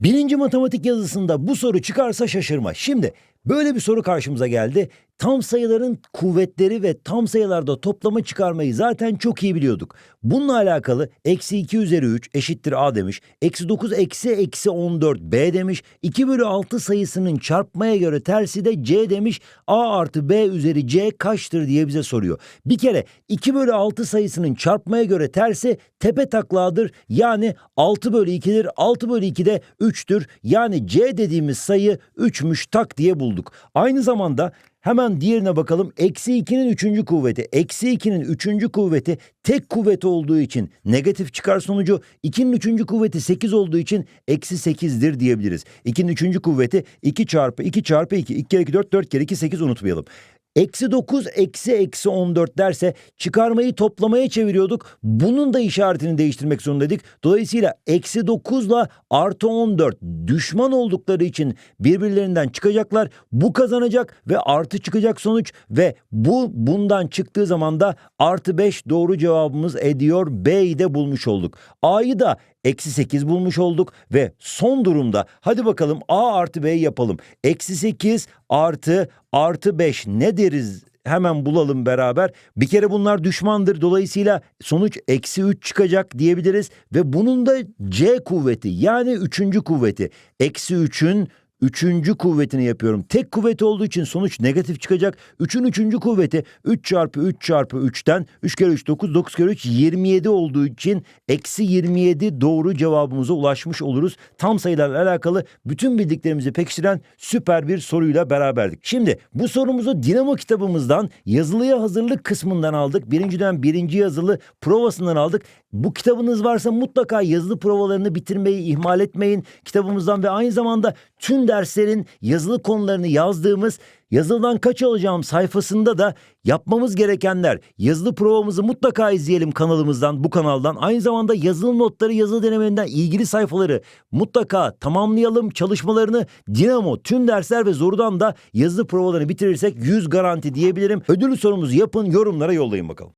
Birinci matematik yazısında bu soru çıkarsa şaşırma. Şimdi böyle bir soru karşımıza geldi. Tam sayıların kuvvetleri ve tam sayılarda toplama çıkarmayı zaten çok iyi biliyorduk. Bununla alakalı eksi 2 üzeri 3 eşittir a demiş. Eksi 9 eksi eksi 14 b demiş. 2 bölü 6 sayısının çarpmaya göre tersi de c demiş. a artı b üzeri c kaçtır diye bize soruyor. Bir kere 2 bölü 6 sayısının çarpmaya göre tersi tepe takladır. Yani 6 bölü 2'dir. 6 bölü 2 de 3'tür. Yani c dediğimiz sayı 3'müş tak diye bulduk. Aynı zamanda Hemen diğerine bakalım. Eksi 2'nin üçüncü kuvveti. Eksi 2'nin üçüncü kuvveti tek kuvvet olduğu için negatif çıkar sonucu. 2'nin üçüncü kuvveti 8 olduğu için eksi 8'dir diyebiliriz. 2'nin üçüncü kuvveti 2 çarpı 2 çarpı 2. 2 kere 2 4 4 kere 2 8 unutmayalım. Eksi 9 eksi eksi 14 derse çıkarmayı toplamaya çeviriyorduk. Bunun da işaretini değiştirmek zorundaydık. Dolayısıyla eksi 9 ile artı 14 düşman oldukları için birbirlerinden çıkacaklar. Bu kazanacak ve artı çıkacak sonuç ve bu bundan çıktığı zaman da artı 5 doğru cevabımız ediyor. B'yi de bulmuş olduk. A'yı da Eksi 8 bulmuş olduk ve son durumda hadi bakalım A artı B'yi yapalım. Eksi 8 artı artı 5 ne deriz hemen bulalım beraber. Bir kere bunlar düşmandır. Dolayısıyla sonuç eksi 3 çıkacak diyebiliriz. Ve bunun da C kuvveti yani üçüncü kuvveti. Eksi 3'ün Üçüncü kuvvetini yapıyorum. Tek kuvveti olduğu için sonuç negatif çıkacak. 3'ün üçüncü kuvveti 3 çarpı 3 çarpı 3'ten 3 kere 3 9 9 kere 3 27 olduğu için eksi 27 doğru cevabımıza ulaşmış oluruz. Tam sayılarla alakalı bütün bildiklerimizi pekiştiren süper bir soruyla beraberdik. Şimdi bu sorumuzu Dinamo kitabımızdan yazılıya hazırlık kısmından aldık. Birinci dönem birinci yazılı provasından aldık. Bu kitabınız varsa mutlaka yazılı provalarını bitirmeyi ihmal etmeyin. Kitabımızdan ve aynı zamanda tüm derslerin yazılı konularını yazdığımız yazılıdan kaç alacağım sayfasında da yapmamız gerekenler yazılı provamızı mutlaka izleyelim kanalımızdan bu kanaldan. Aynı zamanda yazılı notları yazılı denemelerinden ilgili sayfaları mutlaka tamamlayalım çalışmalarını Dinamo tüm dersler ve zorudan da yazılı provalarını bitirirsek 100 garanti diyebilirim. Ödül sorumuzu yapın yorumlara yollayın bakalım.